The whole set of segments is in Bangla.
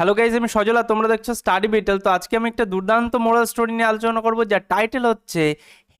হ্যালো গাইজ আমি সজলা, তোমরা দেখছ স্টাডি বিটেল তো আজকে আমি একটা দুর্দান্ত মোরাল স্টোরি নিয়ে আলোচনা করব, যার টাইটেল হচ্ছে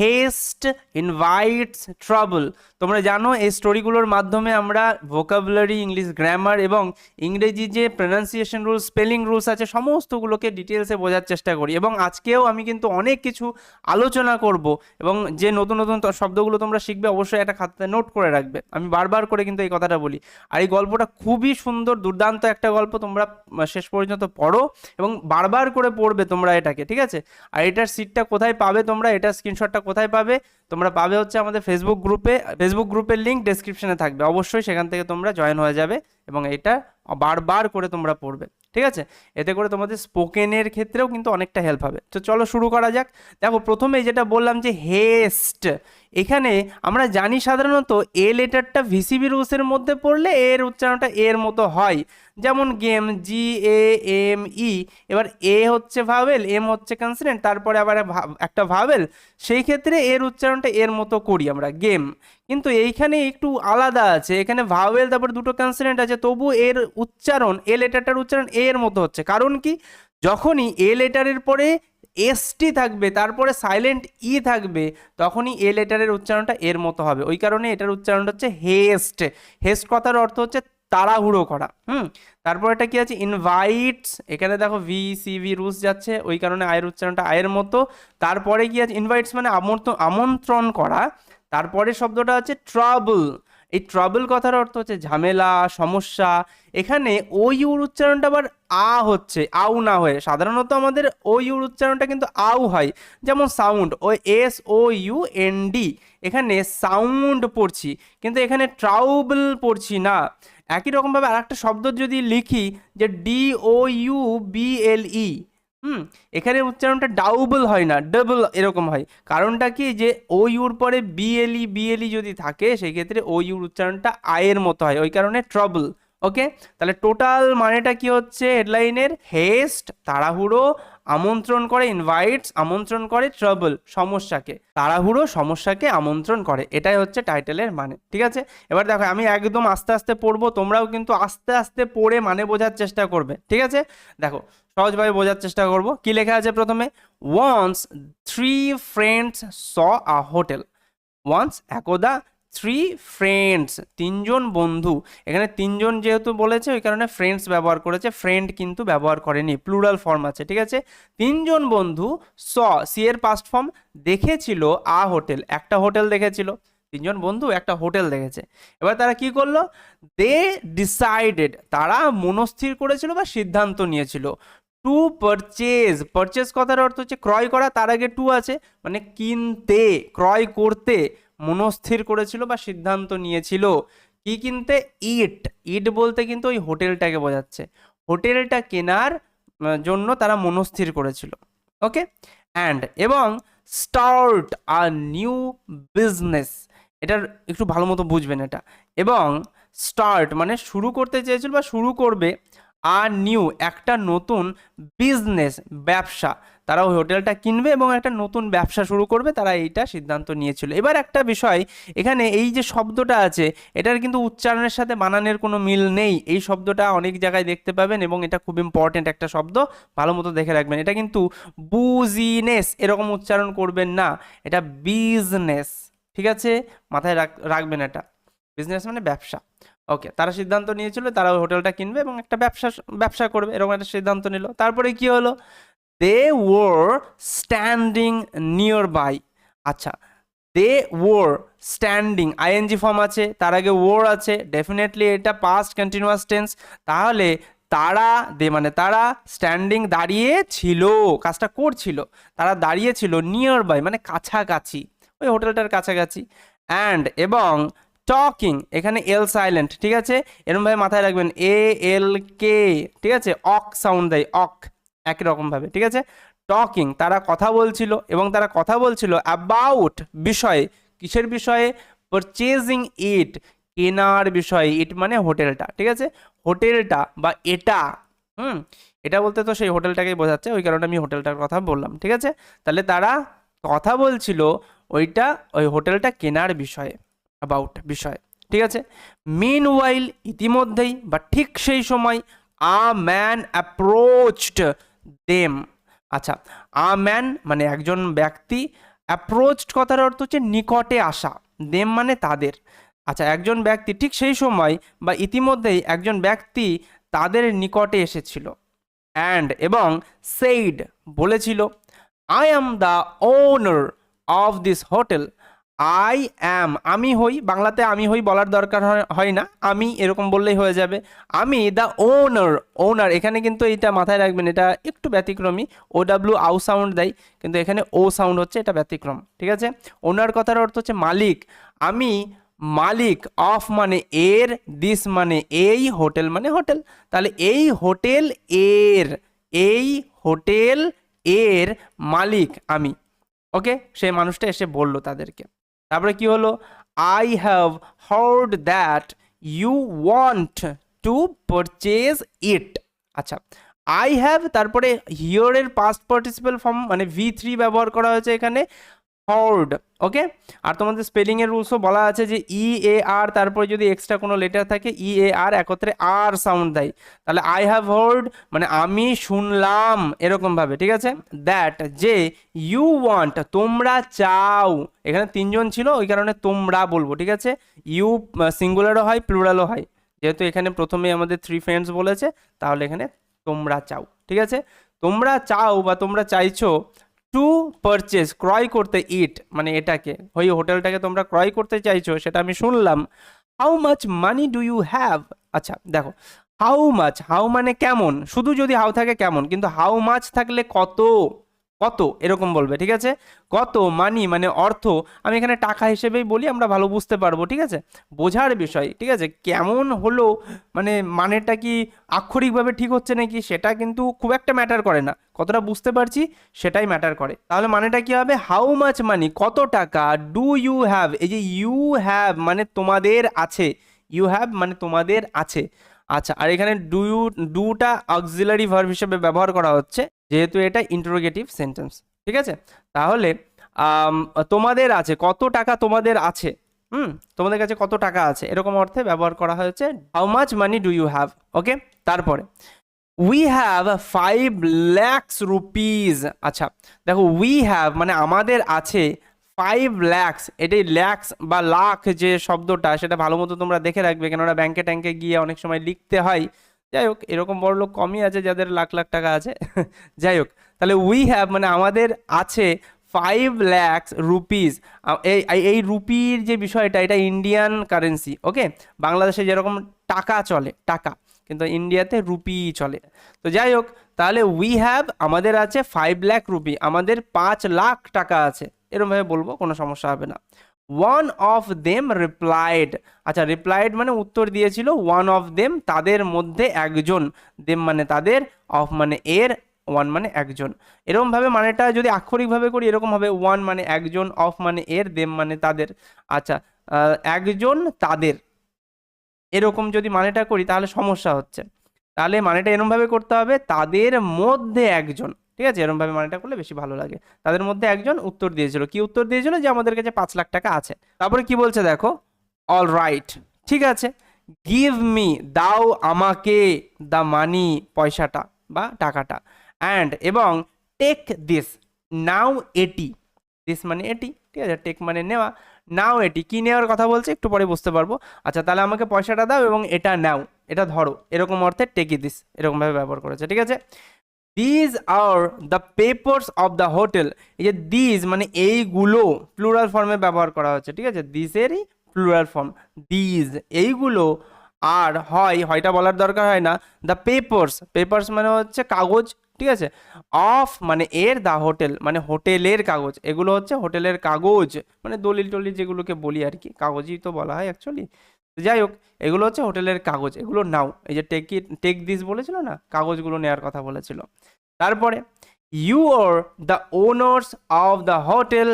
হেস্ট ইনভাইটস ট্রাবল তোমরা জানো, এই স্টোরিগুলোর মাধ্যমে আমরা ভোকাবুলারি ইংলিশ গ্রামার এবং ইংরেজি যে প্রনাউন্সিয়েশন রুলস স্পেলিং রুলস আছে, সমস্তগুলোকে ডিটেলসে বোঝার চেষ্টা করি। এবং আজকেও আমি কিন্তু অনেক কিছু আলোচনা করব এবং যে নতুন নতুন শব্দগুলো তোমরা শিখবে, অবশ্যই একটা খাতাতে নোট করে রাখবে। আমি বারবার করে কিন্তু এই কথাটা বলি। আর এই গল্পটা খুবই সুন্দর, দুর্দান্ত একটা গল্প তোমরা শেষ পর্যন্ত পড়ো এবং বারবার করে পড়বে তোমরা এটাকে, ঠিক আছে? আর এটার সিটটা কোথায় পাবে তোমরা, এটা স্ক্রিনশটটা কোথায় পাবে? তোমরা পাবে হচ্ছে আমাদের ফেসবুক গ্রুপে ফেসবুক গ্রুপের লিঙ্ক ডেসক্রিপশনে থাকবে। অবশ্যই সেখান থেকে তোমরা জয়েন হয়ে যাবে এবং এটা বারবার করে তোমরা পড়বে। ঠিক আছে? এতে করে তোমাদের স্পোকেনের ক্ষেত্রেও কিন্তু অনেকটা হেল্প হবে। তো চলো শুরু করা যাক। দেখো, প্রথমে যেটা বললাম যে হেস্ট এখানে আমরা জানি সাধারণত এ লেটারটা ভিসিবি রুলসের মধ্যে পড়লে এর উচ্চারণটা এর মতো হয়। যেমন গেম, জি, এ, এম, ই। এবার এ হচ্ছে ভাওয়েল, এম হচ্ছে কনসনেন্ট। তারপরে আবার একটা ভাওয়েল। সেই ক্ষেত্রে এর উচ্চারণটা এর মতো করি আমরা, গেম। কিন্তু এইখানে একটু আলাদা আছে। এখানে ভাওয়েল, তারপর দুটো কনসনেন্ট আছে। তবু এর উচ্চারণ, এ লেটারটার উচ্চারণ এর মতো হচ্ছে। কারণ কি? যখনই এ লেটারের পরে এসটি থাকবে, তারপরে সাইলেন্ট ই থাকবে, তখনই এ লেটারের উচ্চারণটা এর মতো হবে। ওই কারণে এটার উচ্চারণটা হচ্ছে হেস্ট হেস্ট কথার অর্থ হচ্ছে তাড়াহুড়ো করা, হুম? তারপর এটা কি আছে? ইনভাইটস এখানে দেখো ভি সি ভি রুস যাচ্ছে, ওই কারণে আয়ের উচ্চারণটা আয়ের মতো। তারপরে কি আছে? ইনভাইটস মানে আমন্ত্রণ আমন্ত্রণ করা। তারপরে শব্দটা হচ্ছে ট্রাবল এই ট্রাবল কথার অর্থ হচ্ছে ঝামেলা, সমস্যা। এখানে ও ইউর উচ্চারণটা আবার আ হচ্ছে, আউ না হয়ে। সাধারণত আমাদের ও ইউর উচ্চারণটা কিন্তু আউ হয়। যেমন sound O, S, O, U, N, D. এখানে সাউন্ড পড়ছি, কিন্তু এখানে ট্রাউবল পড়ছি না। একই রকমভাবে আর একটা শব্দ যদি লিখি যে D, O, U, B, L, E. হুম। এখানে উচ্চারণটা ডাউবল হয় না ডাবল এরকম হয়। কারণটা কি? যে ও ইউর পরে বিএলই বিএলই যদি থাকে, সেক্ষেত্রে ও ইউর উচ্চারণটা আয়ের মতো হয়। ওই কারণে ট্রাবল ওকে তাহলে টোটাল মানেটা কি হচ্ছে? হেডলাইনের হেস্ট তাড়াহুড়ো আমন্ত্রণ করে ইনভাইটস আমন্ত্রণ করে ট্রাবল সমস্যাকে। তাড়াহুড়ো, সমস্যাকে আমন্ত্রণ করে। এটাই হচ্ছে টাইটেলের মানে ঠিক আছে? এবার দেখো, আমি একদম আস্তে আস্তে পড়ব, তোমরাও কিন্তু আস্তে আস্তে পড়ে মানে বোঝার চেষ্টা করবে, ঠিক আছে? দেখো, সহজভাবে বোঝার চেষ্টা করব। কি লেখা আছে প্রথমে? Once three friends saw a hotel once একদা থ্রি ফ্রেন্ডস তিনজন বন্ধু। এখানে তিনজন যেহেতু বলেছে, ওই কারণে ফ্রেন্ডস ব্যবহার করেছে। ফ্রেন্ড কিন্তু ব্যবহার করেনি প্লুরাল ফর্ম আছে, ঠিক আছে? তিনজন বন্ধু স সি এর পাস্ট ফর্ম দেখেছিল আ হোটেল, একটা হোটেল দেখেছিল। তিনজন বন্ধু, একটা হোটেল দেখেছে। এবার তারা কি করল? দে ডিসাইডেড তারা মনস্থির করেছিল বা সিদ্ধান্ত নিয়েছিল। টু পারচেজ পারচেজ কথার অর্থ হচ্ছে ক্রয় করা, তার আগে টু আছে মানে কিনতে, ক্রয় করতে। মনস্থির করেছিল বা সিদ্ধান্ত নিয়েছিল। কি কিনতে? ইট। ইট বলতে কিন্তু ওই হোটেলটাকে বোঝাচ্ছে। হোটেলটা কেনার জন্য তারা মনস্থির করেছিল। ওকে? অ্যান্ড এবং স্টার্ট আ নিউ বিজনেস। এটার একটু ভালো মতো বুঝবেন এটা। এবং স্টার্ট মানে শুরু করতে চেয়েছিল বা শুরু করবে আর নিউ একটা নতুন বিজনেস, ব্যবসা। তারা ওই হোটেলটা কিনবে এবং একটা নতুন ব্যবসা শুরু করবে। তারা এইটা সিদ্ধান্ত নিয়েছিল। এবার একটা বিষয়, এখানে এই যে শব্দটা আছে, এটার কিন্তু উচ্চারণের সাথে বানানের কোনো মিল নেই। এই শব্দটা অনেক জায়গায় দেখতে পাবেন এবং এটা খুব ইম্পর্টেন্ট একটা শব্দ। ভালো মতো দেখে রাখবেন। এটা কিন্তু বুজিনেস এরকম উচ্চারণ করবেন না। এটা বিজনেস ঠিক আছে? মাথায় রাখ, রাখবেন এটা। বিজনেস মানে ব্যবসা। ওকে, তারা সিদ্ধান্ত নিয়েছিল, তারা ওই হোটেলটা কিনবে এবং একটা ব্যবসা ব্যবসা করবে, এরকম একটা সিদ্ধান্ত নিল। তারপরে কি হলো? They were standing near by আচ্ছা they were standing ING form আছে, তার আগে ওর আছে ডেফিনেটলি এটা পাস্ট কন্টিনিউয়াস টেন্স তাহলে তারা দে মানে তারা স্ট্যান্ডিং দাঁড়িয়ে ছিল, কাজটা করছিল। তারা দাঁড়িয়ে ছিল নিয়ার বাই মানে কাছাকাছি, ওই হোটেলটার কাছাকাছি। অ্যান্ড এবং টকিং এখানে এল সাইলেন্ট ঠিক আছে? এরকমভাবে মাথায় রাখবেন এ এল কে ঠিক আছে? অক সাউন্ড দেয়, অক, একই রকমভাবে, ঠিক আছে? টকিং তারা কথা বলছিল এবং তারা কথা বলছিল অ্যাবাউট বিষয়ে, কিসের বিষয়ে? পারচেজিং ইট কেনার বিষয়ে ইট মানে হোটেলটা, ঠিক আছে? হোটেলটা বা এটা, হুম? এটা বলতে তো সেই হোটেলটাকেই বোঝাচ্ছে, ওই কারণে আমি হোটেলটার কথা বললাম, ঠিক আছে? তাহলে তারা কথা বলছিল ওইটা, ওই হোটেলটা কেনার বিষয়ে। অ্যাবাউট বিষয়ে, ঠিক আছে? মেন ওয়াইল ইতিমধ্যেই বা ঠিক সেই সময় আ ম্যান অ্যাপ্রোচড দেম আচ্ছা আ ম্যান মানে একজন ব্যক্তি অ্যাপ্রোচড কথার অর্থ হচ্ছে নিকটে আসা দেম মানে তাদের। আচ্ছা একজন ব্যক্তি ঠিক সেই সময় বা ইতিমধ্যেই একজন ব্যক্তি তাদের নিকটে এসেছিল। অ্যান্ড এবং সেইড বলেছিল I am the owner of this hotel I am আমি হই, বাংলাতে আমি হই বলার দরকার হয়- না। আমি এরকম বললেই হয়ে যাবে। আমি দ্য ওনার ওনার এখানে কিন্তু এটা মাথায় রাখবেন, এটা একটু ব্যতিক্রমী। ও ডাব্লিউ আউ সাউন্ড দেয়, কিন্তু এখানে ও সাউন্ড হচ্ছে, এটা ব্যতিক্রম, ঠিক আছে? ওনার কথার অর্থ হচ্ছে মালিক। আমি মালিক অফ মানে এর দিস মানে এই হোটেল মানে হোটেল তাহলে এই হোটেল এর, এই হোটেল এর মালিক আমি। ওকে সেই মানুষটা এসে বলল তাদেরকে। তারপরে কি হলো? I have heard that you want to purchase it আচ্ছা আই হ্যাভ তারপরে হিয়রের পাস্ট পার্টিসিপাল ফর্ম মানে ভি থ্রি ব্যবহার করা হয়েছে এখানে। হার্ড ওকে আর তোমাদের স্পেলিংয়ের রুলসও বলা আছে যে ই এ আর তারপরে যদি এক্সট্রা কোনো লেটার থাকে ই এ আর একত্রে আর সাউন্ড দেয়। তাহলে আই হ্যাভ হার্ড মানে আমি শুনলাম এরকমভাবে ঠিক আছে? দ্যাট যে ইউ ওয়ান্ট তোমরা চাও। এখানে তিনজন ছিল, ওই কারণে তোমরা বলব, ঠিক আছে? ইউ সিঙ্গুলারও হয় প্লুরালও হয়। যেহেতু এখানে প্রথমে আমাদের থ্রি ফ্রেন্ডস বলেছে, তাহলে এখানে তোমরা চাও, ঠিক আছে? তোমরা চাও বা তোমরা চাইছো টু পারচেস ক্রয় করতে ইট মানে এটাকে। ওই হোটেলটাকে তোমরা ক্রয় করতে চাইছো, সেটা আমি শুনলাম। How much money do you have আচ্ছা দেখো হাউ মাচ হাউ মানে কেমন? শুধু যদি হাউ থাকে কেমন, কিন্তু হাউ মাচ থাকলে কত? কত? এরকম বলবে, ঠিক আছে? কত? মানি মানে অর্থ। আমি এখানে টাকা হিসেবেই বলি, আমরা ভালো বুঝতে পারব, ঠিক আছে? বোঝার বিষয়, ঠিক আছে? কেমন হলো? মানে মানেটা কি আক্ষরিকভাবে ঠিক হচ্ছে নাকি? সেটা কিন্তু খুব একটা ম্যাটার করে না। কতটা বুঝতে পারছি সেটাই ম্যাটার করে। তাহলে মানেটা কি হবে? হাউ মাচ মানি কত টাকা? ডু ইউ হ্যাভ এই যে ইউ হ্যাভ মানে তোমাদের আছে। ইউ হ্যাভ মানে তোমাদের আছে। আচ্ছা আর এখানে ডু ইউ ডুটা অক্সিলারি ভার্ব হিসেবে ব্যবহার করা হচ্ছে, যেহেতু এটা ইন্টারোগেটিভ সেন্টেন্স ঠিক আছে? তাহলে তোমাদের আছে, কত টাকা তোমাদের আছে? হুম, তোমাদের কাছে কত টাকা আছে? এরকম অর্থে ব্যবহার করা হয়েছে। How much money do you have okay তারপরে we have five lakhs rupees আচ্ছা দেখো উই হ্যাভ মানে আমাদের আছে ফাইভ ল্যাক্স এটাই ল্যাক্স বা লাখ যে শব্দটা, সেটা ভালো মতো তোমরা দেখে রাখবে। কেননা ব্যাংকে ট্যাঙ্কে গিয়ে অনেক সময় লিখতে হয়। যাই হোক, এরকম বড় লোক কমই আছে যাদের লাখ লাখ টাকা আছে। যাই হোক, তাহলে উই হ্যাভ মানে আমাদের আছে ফাইভ ল্যাক্স রুপিস এই এই- এই রুপির যে বিষয়টা, এটা ইন্ডিয়ান কারেন্সি ওকে বাংলাদেশে যেরকম টাকা চলে, টাকা। কিন্তু ইন্ডিয়াতে রুপি চলে। তো যাই হোক, তাহলে উই হ্যাভ আমাদের আছে ফাইভ লাখ রুপি, আমাদের পাঁচ লাখ টাকা আছে। এরকমভাবে বলব, কোনো সমস্যা হবে না। ওয়ান অফ দেম রিপ্লাইড আচ্ছা রিপ্লাইড মানে উত্তর দিয়েছিল ওয়ান অফ দেম তাদের মধ্যে একজন দেম মানে তাদের অফ মানে এর ওয়ান মানে একজন। এরকমভাবে মানেটা যদি আক্ষরিকভাবে করি, এরকম হবে ওয়ান মানে একজন অফ মানে এর দেম মানে তাদের। আচ্ছা একজন তাদের। এরকম যদি মানেটা করি, তাহলে সমস্যা হচ্ছে। তাহলে মানেটা এরমভাবে করতে হবে, তাদের মধ্যে একজন, ঠিক আছে? এরমভাবে মানেটা করলে বেশি ভালো লাগে। তাদের মধ্যে একজন উত্তর দিয়েছিল। কি উত্তর দিয়েছিল? যে আমাদের কাছে পাঁচ লাখ টাকা আছে। তারপরে কি বলছে দেখো? অল রাইট ঠিক আছে। গিভ মি দাও আমাকে দ্য মানি পয়সাটা বা টাকাটা। অ্যান্ড এবং টেক দিস নাও এটি। দিস মানে এটি, ঠিক আছে? টেক মানে নেওয়া। নাও এটি, কী নেওয়ার কথা বলছে একটু পরে বুঝতে পারব। আচ্ছা তাহলে আমাকে পয়সাটা দাও এবং এটা নাও, এটা ধরো, এরকম অর্থে টেকি দিস এরকমভাবে ব্যবহার করেছে, ঠিক আছে? These are the papers of the hotel এই যে দিজ মানে এইগুলো প্লুরাল ফর্মে ব্যবহার করা হচ্ছে ঠিক আছে? দিসেরই প্লুরাল ফর্ম দিজ এইগুলো আর হয়, হয়টা বলার দরকার হয় না দ্য পেপার্স পেপার্স মানে হচ্ছে কাগজ ঠিক আছে? অফ মানে এর দা হোটেল মানে হোটেলের কাগজ, এগুলো হচ্ছে হোটেলের কাগজ মানে দলিল টলিল যেগুলোকে বলি আর কি, কাগজই তো বলা হয় অ্যাকচুয়ালি যাই হোক, এগুলো হচ্ছে হোটেলের কাগজ, এগুলো নাও, এই যে টেক টেক দিস বলেছিল না, কাগজগুলো নেওয়ার কথা বলেছিল। তারপরে you are the owners of the hotel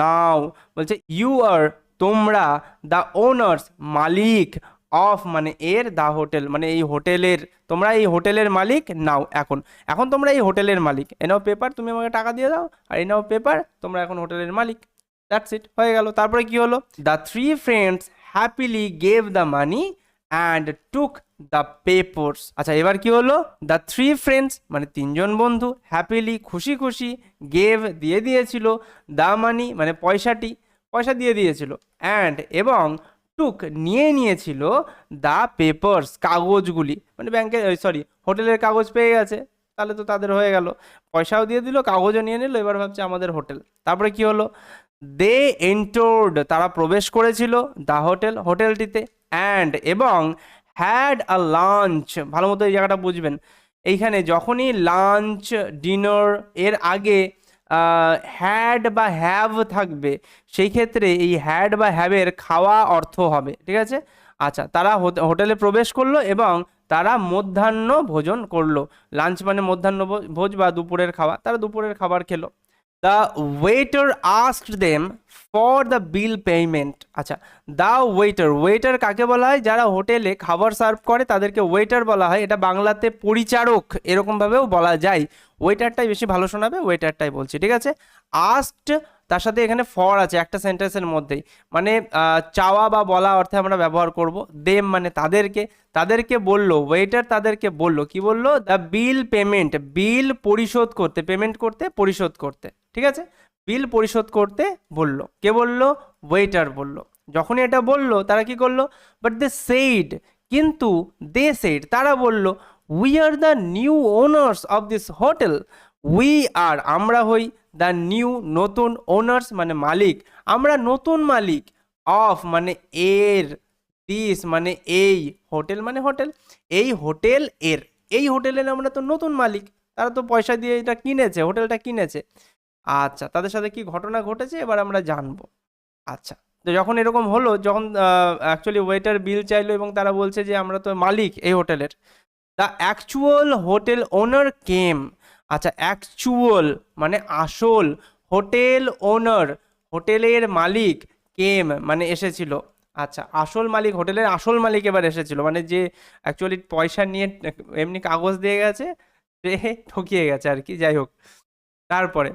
now বলছে ইউ আর তোমরা দ্য ওনার্স মালিক অফ মানে এর দ্য হোটেল মানে এই হোটেলের, তোমরা এই হোটেলের মালিক, নাও এখন। এখন তোমরা এই হোটেলের মালিক। এ নাও পেপার তুমি আমাকে টাকা দিয়ে দাও, আর এই নাও পেপার তোমরা এখন হোটেলের মালিক। দ্যাটস ইট হয়ে গেল। তারপরে কি হলো? The three friends happily gave the money and took the papers আচ্ছা এবার কি হলো? দ্য থ্রি ফ্রেন্ডস মানে তিনজন বন্ধু হ্যাপিলি খুশি খুশি গেভ দিয়ে দিয়েছিল দ্য মানি মানে পয়সাটি, পয়সা দিয়ে দিয়েছিল। অ্যান্ড এবং টুক নিয়ে নিয়েছিল দ্য পেপার্স, কাগজগুলি। মানে ব্যাংকে সরি হোটেলের কাগজ পেয়ে গেছে। তাহলে তো তাদের হয়ে গেল। পয়সাও দিয়ে দিল, কাগজও নিয়ে নিল, এবার ভাবছে আমাদের হোটেল। তারপরে কি হলো? দে এন্টোর্ড তারা প্রবেশ করেছিল দ্য হোটেল, হোটেলটিতে। অ্যান্ড এবং হ্যাড আ লাঞ্চ ভালো মতো এই জায়গাটা বুঝবেন। এইখানে যখনই লাঞ্চ ডিনার এর আগে হ্যাড বা হ্যাভ থাকবে, সেই ক্ষেত্রে এই হ্যাড বা হ্যাভের খাওয়া অর্থ হবে, ঠিক আছে? আচ্ছা তারা হোট- হোটেলে প্রবেশ করল এবং তারা মধ্যাহ্ন ভোজন করল। লাঞ্চ মানে মধ্যাহ্ন ভোজ বা দুপুরের খাওয়া, তারা দুপুরের খাবার খেলো। The waiter asked them for the bill payment আচ্ছা দ্য ওয়েটার ওয়েটার কাকে বলা হয়? যারা হোটেলে খাবার সার্ভ করে, তাদেরকে ওয়েটার বলা হয়। এটা বাংলাতে পরিচারক এরকমভাবেও বলা যায়। ওয়েটারটাই বেশি ভালো শোনাবে ওয়েটারটাই বলছি। ঠিক আছে? আস্কড তার সাথে এখানে ফর আছে, একটা সেন্টেন্সের মধ্যেই। মানে চাওয়া বা বলা অর্থে আমরা ব্যবহার করব দেম মানে তাদেরকে তাদেরকে বলল ওয়েটার তাদেরকে বলল, কি বলল? দ্য বিল পেমেন্ট বিল পরিশোধ করতে পেমেন্ট করতে, পরিশোধ করতে, ঠিক আছে? বিল পরিশোধ করতে বলল, কে বলল? ওয়েটার বলল। যখনই এটা বলল, তারা কি করল? বাট দে সেইড কিন্তু দে সেইড তারা বলল we are the new owners of this hotel we are আমরা হই দ্য নিউ নতুন ওনার্স মানে মালিক। আমরা নতুন মালিক। অফ মানে এর দিস মানে এই হোটেল মানে হোটেল এই হোটেল এর। এই হোটেলের আমরা তো নতুন মালিক। তারা তো পয়সা দিয়ে এটা কিনেছে হোটেলটা কিনেছে। আচ্ছা তাদের সাথে কি ঘটনা ঘটেছে? এবার আমরা জানব। আচ্ছা তো যখন এরকম হলো, যখন অ্যাকচুয়ালি ওয়েটার বিল চাইলো এবং তারা বলছে যে আমরা তো মালিক এই হোটেলের the actual hotel owner came আচ্ছা অ্যাকচুয়াল মানে আসল হোটেল ওনার, হোটেলের মালিক কেম মানে এসেছিল। আচ্ছা আসল মালিক, হোটেলের আসল মালিক এবার এসেছিল। মানে যে অ্যাকচুয়ালি পয়সা নিয়ে এমনি কাগজ দিয়ে গেছে, সে ঠকিয়ে গেছে আর কি, যাই হোক। তারপরে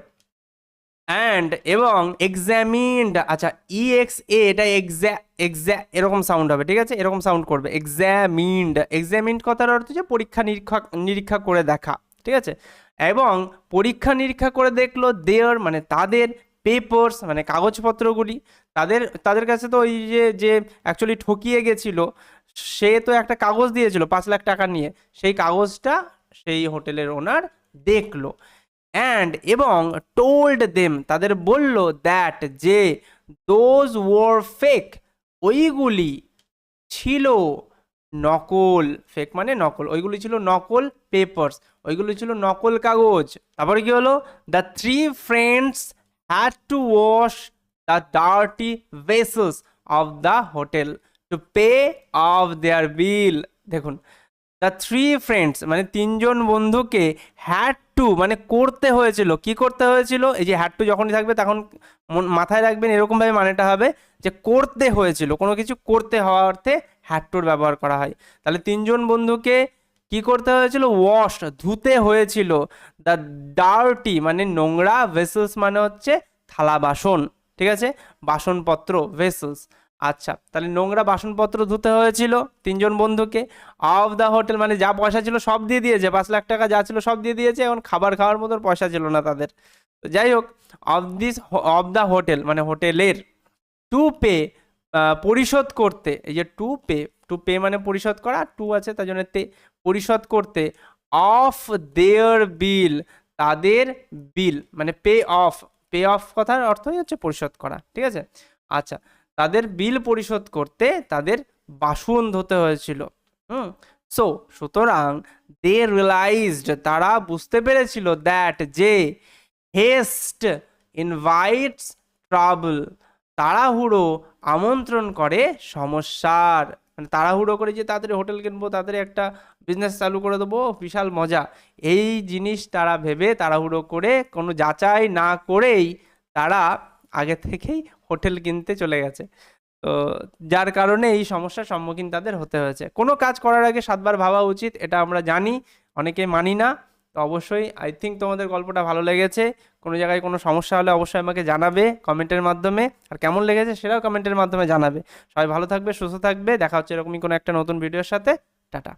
অ্যান্ড এবং এক্সামিন্ড আচ্ছা ই এক্স এ এটা এক্সা এক্সা এরকম সাউন্ড হবে, ঠিক আছে? এরকম সাউন্ড করবে। এক্সামিন্ড এক্সামিন্ড কথার অর্থ হচ্ছে পরীক্ষা নিরীক্ষা নিরীক্ষা করে দেখা। ঠিক আছে? এবং পরীক্ষা নিরীক্ষা করে দেখল দেয়ার মানে তাদের পেপার্স মানে কাগজপত্রগুলি, তাদের তাদের কাছে তো ওই যে যে অ্যাকচুয়ালি ঠকিয়ে গেছিল, সে তো একটা কাগজ দিয়েছিল পাঁচ লাখ টাকা নিয়ে, সেই কাগজটা সেই হোটেলের ওনার দেখল। অ্যান্ড এবং টোল্ড দেম তাদের বলল দ্যাট যে দোজ ওয়ার ফেক ওইগুলি ছিল নকল ফেক মানে নকল, ওইগুলি ছিল নকল পেপার্স ওইগুলি ছিল নকল কাগজ। তারপরে কি হলো? The three friends had to wash the dirty vessels of the hotel to pay off their bill দেখুন দ্য থ্রি ফ্রেন্ডস মানে তিনজন বন্ধুকে হ্যাড টু মানে করতে হয়েছিল। কি করতে হয়েছিল? এই যে হ্যাড টু যখনই থাকবে তখন মাথায় রাখবেন এরকমভাবে মানেটা হবে যে করতে হয়েছিল। কোনো কিছু করতে হওয়া অর্থে হ্যাড টুর ব্যবহার করা হয়। তাহলে তিনজন বন্ধুকে কি করতে হয়েছিল? ওয়াশ ধুতে হয়েছিল। দ্য ডার্টি মানে নোংরা ভেসেলস মানে হচ্ছে থালা বাসন, ঠিক আছে? বাসনপত্র ভেসেলস আচ্ছা তাহলে নোংরা বাসনপত্র ধুতে হয়েছিল তিনজন বন্ধুকে। অফ দ্য হোটেল মানে যা পয়সা ছিল সব দিয়ে দিয়েছে। পাঁচ লাখ টাকা যা ছিল সব দিয়ে দিয়েছে। এখন খাবার খাওয়ার মতো পয়সা ছিল না তাদের। যাই হোক of this of the hotel মানে হোটেলের টু পে পরিশোধ করতে, এই যে টু পে টু পে মানে পরিশোধ করা টু আছে তার জন্য তে, পরিশোধ করতে অফ দেয়ার বিল তাদের বিল মানে পে অফ পে অফ কথার অর্থই হচ্ছে পরিশোধ করা, ঠিক আছে? আচ্ছা তাদের বিল পরিশোধ করতে তাদের বাসন ধুতে হয়েছিল, হুম? সো সুতরাং দে রিয়েলাইজড তারা বুঝতে পেরেছিল দ্যাট যে হেস্ট ইনভাইটস ট্রাবল তাড়াহুড়ো আমন্ত্রণ করে সমস্যার। মানে তাড়াহুড়ো করে যে তাড়াতাড়ি হোটেল কিনবো, তাড়াতাড়ি একটা বিজনেস চালু করে দেবো, বিশাল মজা। এই জিনিস তারা ভেবে তাড়াহুড়ো করে কোনো যাচাই না করেই তারা আগে থেকেই হোটেল কিনতে চলে গেছে। তো যার কারণে এই সমস্যার সম্মুখীন তাদের হতে হয়েছে। কোনো কাজ করার আগে সাতবার ভাবা উচিত, এটা আমরা জানি, অনেকে মানি না। তো অবশ্যই আই থিঙ্ক তোমাদের গল্পটা ভালো লেগেছে। কোনো জায়গায় কোনো সমস্যা হলে অবশ্যই আমাকে জানাবে কমেন্টের মাধ্যমে। আর কেমন লেগেছে সেটাও কমেন্টের মাধ্যমে জানাবে। সবাই ভালো থাকবে, সুস্থ থাকবে। দেখা হচ্ছে এরকমই কোনো একটা নতুন ভিডিওর সাথে। টাটা।